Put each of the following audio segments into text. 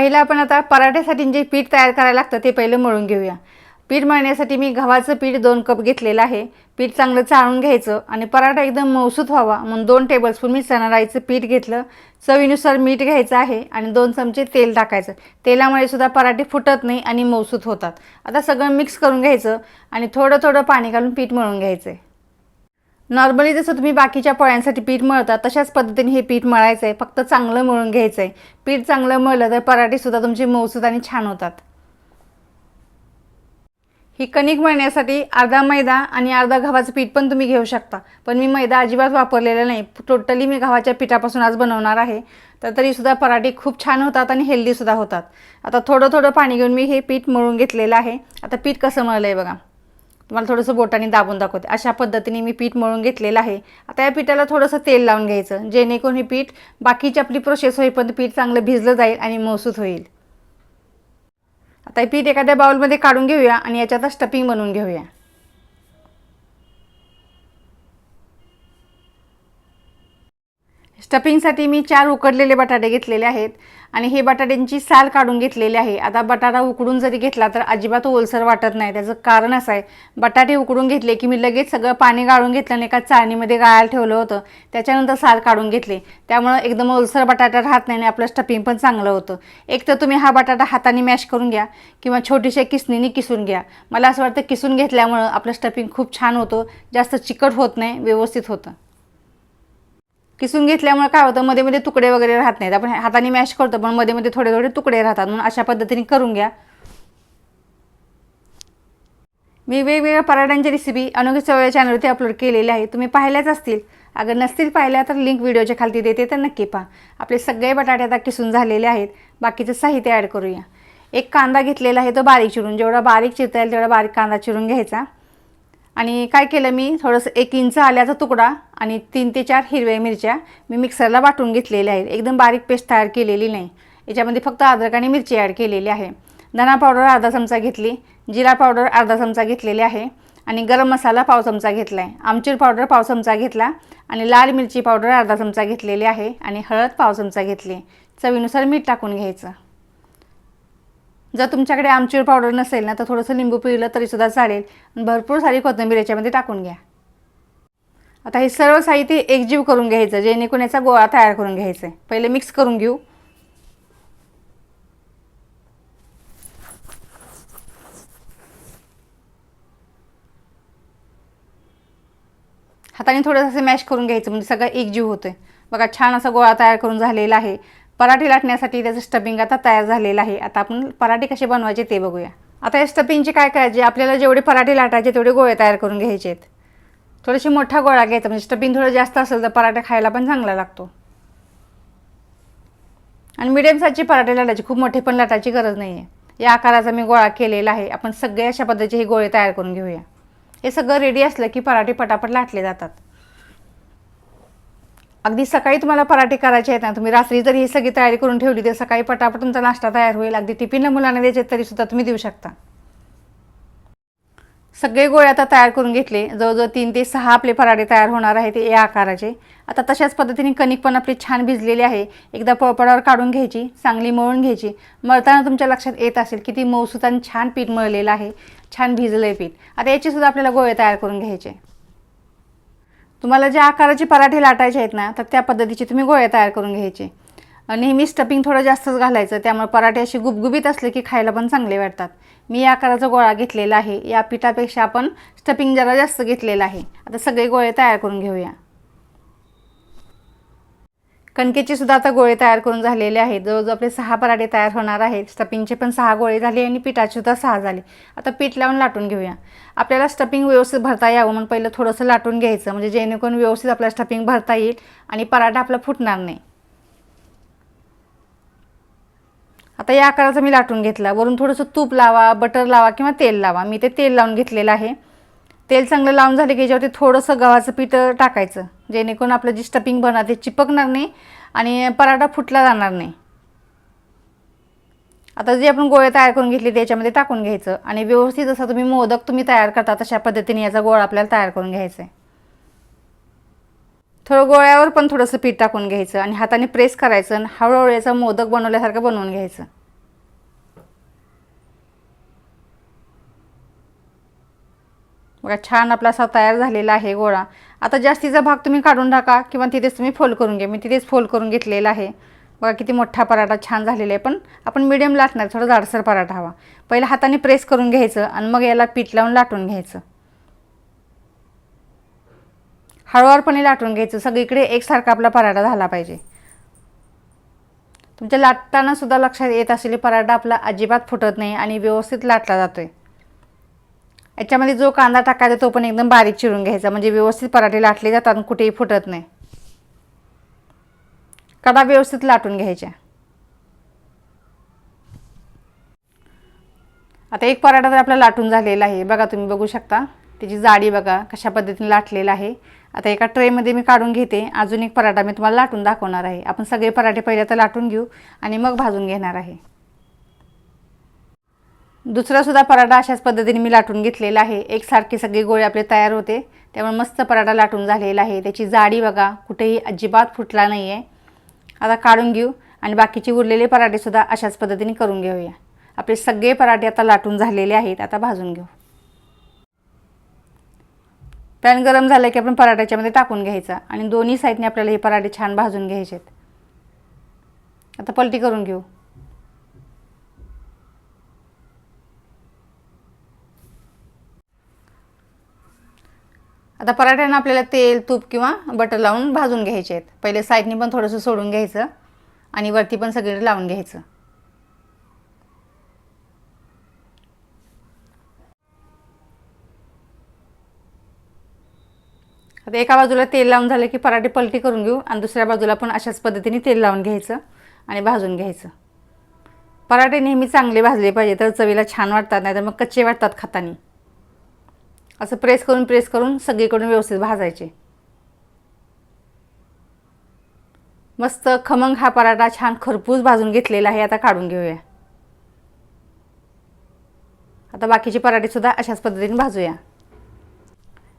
पहिलं आपण आता पराठ्यासाठी जे पीठ तयार करायला लागतं ते पहिलं मळून घेऊया. पीठ मळण्यासाठी मी गव्हाचं पीठ दोन कप घेतलेलं आहे. पीठ चांगलं चाळून घ्यायचं आणि पराठा एकदम मौसूत व्हावा. म्हणून दोन टेबलस्पून मी चणा डाळीचं पीठ घेतलं. चवीनुसार मीठ घ्यायचं आहे आणि दोन चमचे तेल टाकायचं. तेलामुळे सुद्धा पराठे फुटत नाही आणि मौसूत होतात. आता सगळं मिक्स करून घ्यायचं आणि थोडं थोडं पाणी घालून पीठ मळून घ्यायचं आहे नॉर्मली जसं तुम्ही बाकीच्या पोळ्यांसाठी पीठ मळता तशाच पद्धतीने हे पीठ मळायचं आहे. फक्त चांगलं मळून घ्यायचं आहे. पीठ चांगलं मळलं तर पराठेसुद्धा तुमचे मऊसूद आणि छान होतात. ही कणिक मळण्यासाठी अर्धा मैदा आणि अर्धा गव्हाचं पीठ पण तुम्ही घेऊ शकता. पण मी मैदा अजिबात वापरलेला नाही. टोटली मी गव्हाच्या पिठापासून आज बनवणार आहे. तर तरीसुद्धा पराठे खूप छान होतात आणि हेल्दीसुद्धा होतात. आता थोडं थोडं पाणी घेऊन मी हे पीठ मळून घेतलेलं आहे. आता पीठ कसं मळलं आहे बघा. तुम्हाला थोडंसं बोटाने दाबून दाखवते. अशा पद्धतीने मी पीठ मळून घेतलेलं आहे. आता या पिठाला थोडंसं तेल लावून घ्यायचं. जेणेकरून हे पीठ बाकीची आपली प्रोसेस होईपर्यंत पीठ चांगलं भिजलं जाईल आणि मौसूत होईल. आता हे पीठ एखाद्या बाउलमध्ये काढून घेऊया आणि याच्यात स्टफिंग बनवून घेऊया. स्टफिंगसाठी मी चार उकडलेले बटाटे घेतलेले आहेत. आणि हे बटाट्यांची साल काढून घेतलेली आहे. आता बटाटा उकडून जरी घेतला तर अजिबात ओलसर वाटत नाही. त्याचं कारण असं आहे बटाटे उकडून घेतले की मी लगेच सगळं पाणी गाळून घेतलं एका चाळणीमध्ये गाळायला ठेवलं होतं. त्याच्यानंतर साल काढून घेतले. त्यामुळं एकदम ओलसर बटाटा राहत नाही आणि आपलं स्टफिंग पण चांगलं होतं. एक तर तुम्ही हा बटाटा हाताने मॅश करून घ्या किंवा छोटीशा किसणीने किसून घ्या. मला असं वाटतं किसून घेतल्यामुळं आपलं स्टफिंग खूप छान होतं. जास्त चिकट होत नाही व्यवस्थित होतं. किसून घेतल्यामुळे काय होतं मध्ये मध्ये तुकडे वगैरे राहत नाहीत. आपण हाताने मॅश करतो पण मध्ये मध्ये थोडे थोडे तुकडे राहतात. म्हणून अशा पद्धतीने करून घ्या. मी वेगवेगळ्या पराठ्यांची रेसिपी अनोखी चवळ्या चॅनलवरती अपलोड केलेली आहे. तुम्ही पाहिल्याच असतील. अगर नसतील पाहिल्या तर लिंक व्हिडिओच्या खालती देते तर नक्की पहा. आपले सगळे बटाटे आता किसून झालेले आहेत. बाकीचं साहित्य ॲड करूया. एक कांदा घेतलेला आहे तो बारीक चिरून. जेवढा बारीक चिरता येईल तेवढा बारीक कांदा चिरून घ्यायचा. आणि काय केलं मी? थोडंसं एक इंच आल्याचा तुकडा आणि तीन ते चार हिरव्या मिरच्या मी मिक्सरला वाटून घेतलेल्या आहेत. एकदम बारीक पेस्ट तयार केलेली नाही. याच्यामध्ये फक्त अद्रक आणि मिरची ॲड केलेली आहे. धना पावडर अर्धा चमचा घेतली जिरा पावडर अर्धा चमचा घेतलेली आहे आणि गरम मसाला पाव चमचा घेतला आहे आमचूर पावडर पाव चमचा घेतला आणि लाल मिरची पावडर अर्धा चमचा घेतलेली आहे आणि हळद पाव चमचा घेतली. चवीनुसार मीठ टाकून घ्यायचं. जर तुमच्याकडे आमचूर पावडर नसेल ना तर थोडंसं लिंबू पिळलं तरीसुद्धा चालेल. भरपूर सारी कोथिंबीर याच्यामध्ये टाकून घ्या. आता हे सर्व साहित्य एकजीव करून घ्यायचं जेणेकरून याचा गोळा तयार करून घ्यायचा आहे. पहिले मिक्स करून घेऊ. हाताने थोडंसं असं मॅश करून घ्यायचं म्हणजे सगळं एकजीव होतोय. बघा छान असा गोळा तयार करून झालेला आहे. पराठे लाटण्यासाठी त्याचं स्टबिंग आता तयार झालेलं आहे. आता आपण पराठे कसे बनवायचे ते बघूया. आता या स्टबिंगचे काय करायचे आपल्याला जेवढे पराठे लाटायचे तेवढे गोळे तयार करून घ्यायचे आहेत थोडेसे मोठा गोळा घ्यायचा म्हणजे स्टबिंग थोडं जास्त असेल तर पराठा खायला पण चांगला लागतो. आणि मिडियम साईजचे पराठे लाटायचे खूप मोठे पण लाटायची गरज नाही आहे या आकाराचा मी गोळा केलेला आहे. आपण सगळे अशा पद्धतीचे हे गोळे तयार करून घेऊया. हे सगळं रेडी असलं की पराठे पटापट लाटले जातात. अगदी सकाळी तुम्हाला पराठे करायचे आहेत ना तुम्ही रात्री जरी ही सगळी तयारी करून ठेवली तर सकाळी पटापट तुमचा नाश्ता तयार होईल. अगदी टिफिनला मुलांना द्यायचे तरी सुद्धा तुम्ही देऊ शकता. सगळे गोळे आता तयार करून घेतले. जवळजवळ तीन ते सहा आपले पराठे तयार होणार आहेत ते या आकाराचे. आता तशाच पद्धतीने कणिक पण आपली छान भिजलेली आहे. एकदा पोळपडावर काढून घ्यायची चांगली मळून घ्यायची. मळताना तुमच्या लक्षात येत असेल की ती मऊसूत आणि छान पीठ मळलेलं आहे. छान भिजलं आहे पीठ. आता याचीसुद्धा आपल्याला गोळे तयार करून घ्यायचे. तुम्हाला ज्या आकाराचे पराठे लाटायचे आहेत ना तर त्या पद्धतीचे तुम्ही गोळे तयार करून घ्यायचे. नेहमी स्टफिंग थोडं जास्तच घालायचं त्यामुळे पराठे असे गुबगुबीत असले की खायला पण चांगले वाटतात. मी या आकाराचा गोळा घेतलेला आहे. या पिठापेक्षा आपण स्टफिंग जरा जास्त घेतलेलं आहे. आता सगळे गोळे तयार करून घेऊया. कणकेचे सुद्धा आता गोळे तयार करून झालेले आहेत. जवळजवळ आपले सहा पराठे तयार होणार आहेत. स्टफिंगचे पण सहा गोळे झाले आणि पिठाचे सुद्धा सहा झाले. आता पीठ लावून लाटून घेऊया. आपल्याला स्टफिंग व्यवस्थित भरता यावं म्हणून पहिलं थोडंसं लाटून घ्यायचं. म्हणजे जेणेकरून व्यवस्थित आपल्याला स्टफिंग भरता येईल आणि पराठा आपला फुटणार नाही. आता या आकाराचा मी लाटून घेतला. वरून थोडंसं तूप लावा बटर लावा किंवा तेल लावा. मी ते तेल लावून घेतलेलं आहे. तेल चांगलं लावून झाले की याच्यावरती थोडंसं गव्हाचं पीठ टाकायचं. जेणेकरून आपलं जी स्टपिंग बनणार ते चिपकणार नाही आणि पराठा फुटला जाणार नाही. आता जे आपण गोळे तयार करून घेतले त्याच्यामध्ये टाकून घ्यायचं आणि व्यवस्थित जसा तुम्ही मोदक तुम्ही तयार करता तशा पद्धतीने याचा गोळा आपल्याला तयार करून घ्यायचा आहे. थोडं गोळ्यावर पण थोडंसं पीठ टाकून घ्यायचं आणि हाताने प्रेस करायचं आणि हळूहळू याचा मोदक बनवल्यासारखं बनवून घ्यायचं. बघा छान आपला असा तयार झालेला आहे गोळा. आता जास्तीचा भाग तुम्ही काढून टाका किंवा तिथेच तुम्ही फोल्ड करून घ्या. मी तिथेच फोल्ड करून घेतलेला आहे. बघा किती मोठा पराठा छान झालेला आहे. पण आपण मिडियम लाटणार थोडं जाडसर पराठा हवा. पहिला हाताने प्रेस करून घ्यायचं आणि मग याला पीठ लावून लाटून घ्यायचं. हळूवारपणे लाटून घ्यायचं. सगळीकडे एकसारखा आपला पराठा झाला पाहिजे. तुमच्या लाटताना सुद्धा लक्षात येत असेल पराठा आपला अजिबात फुटत नाही आणि व्यवस्थित लाटला जातोय. याच्यामध्ये जो कांदा टाकायचा तो पण एकदम बारीक चिरून घ्यायचा. म्हणजे व्यवस्थित पराठे लाटले जातात आणि कुठेही फुटत नाही. कडा व्यवस्थित लाटून घ्यायच्या. आता एक पराठा तर आपला लाटून झालेला आहे. बघा तुम्ही बघू शकता. त्याची जाडी बघा कशा पद्धतीने लाटलेला आहे. आता एका ट्रेमध्ये मी काढून घेते. अजून एक पराठा मी तुम्हाला लाटून दाखवणार आहे. आपण सगळे पराठे पहिले तर लाटून घेऊ आणि मग भाजून घेणार आहे. दुसरासुद्धा पराठा अशाच पद्धतीने मी लाटून घेतलेला आहे. एकसारखे सगळे गोळे आपले तयार होते. त्यामुळे मस्त पराठा लाटून झालेला आहे. त्याची जाडी बघा कुठेही अजिबात फुटला नाही आहे आता काढून घेऊ आणि बाकीचे उरलेले पराठेसुद्धा अशाच पद्धतीने करून घेऊया. आपले सगळे पराठे आता लाटून झालेले आहेत. आता भाजून घेऊ. पॅन गरम झालं की आपण पराठ्याच्यामध्ये टाकून घ्यायचा आणि दोन्ही साईडने आपल्याला हे पराठे छान भाजून घ्यायचे आहेत आता पलटी करून घेऊ. आता पराठ्यांना आपल्याला तेल तूप किंवा बटर लावून भाजून घ्यायचे आहेत. पहिले साईडनी पण थोडंसं सोडून घ्यायचं आणि वरती पण सगळीकडे लावून घ्यायचं. आता एका बाजूला तेल लावून झालं की पराठे पलटी करून घेऊ आणि दुसऱ्या बाजूला पण अशाच पद्धतीने तेल लावून घ्यायचं आणि भाजून घ्यायचं. पराठे नेहमी चांगले भाजले पाहिजे तर चवीला छान वाटतात नाही तर मग कच्चे वाटतात खातानी. असं प्रेस करून प्रेस करून सगळीकडून व्यवस्थित भाजायचे. मस्त खमंग हा पराठा छान खरपूस भाजून घेतलेला आहे आता काढून घेऊया. आता बाकीचे पराठेसुद्धा अशाच पद्धतीने भाजूया.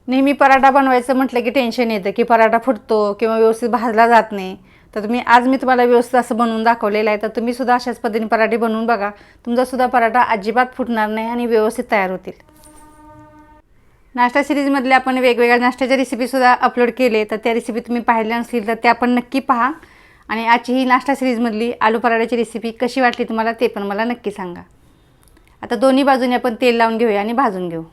नेहमी पराठा बनवायचं म्हटलं की टेन्शन येतं की पराठा फुटतो किंवा व्यवस्थित भाजला जात नाही. तर तुम्ही आज मी तुम्हाला व्यवस्थित असं बनवून दाखवलेलं आहे तर तुम्हीसुद्धा अशाच पद्धतीने पराठे बनवून बघा. तुमचासुद्धा पराठा अजिबात फुटणार नाही आणि व्यवस्थित तयार होतील. नाश्ता सिरीजमधले आपण वेगवेगळ्या नाश्त्याच्या रेसिपीसुद्धा अपलोड केले तर त्या रेसिपी तुम्ही पाहिल्या नसतील तर त्या पण नक्की पहा. आणि आजची ही नाश्ता सिरीजमधली आलू पराठ्याची रेसिपी कशी वाटली तुम्हाला ते पण मला नक्की सांगा. आता दोन्ही बाजूने आपण तेल लावून घेऊया आणि भाजून घेऊ.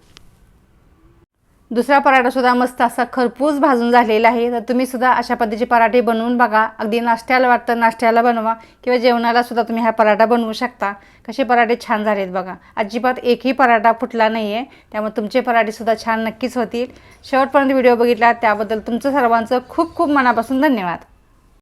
दुसरा पराठासुद्धा मस्त असा खरपूस भाजून झालेला आहे. तर तुम्ही सुद्धा अशा पद्धतीचे पराठे बनवून बघा. अगदी नाश्त्याला वाटतं नाश्त्याला बनवा किंवा जेवणाला सुद्धा तुम्ही हा पराठा बनवू शकता. कसे पराठे छान झालेत बघा. अजिबात एकही पराठा फुटला नाही आहे त्यामुळे तुमचे पराठेसुद्धा छान नक्कीच होतील. शेवटपर्यंत व्हिडिओ बघितला त्याबद्दल तुमचं सर्वांचं खूप खूप मनापासून धन्यवाद.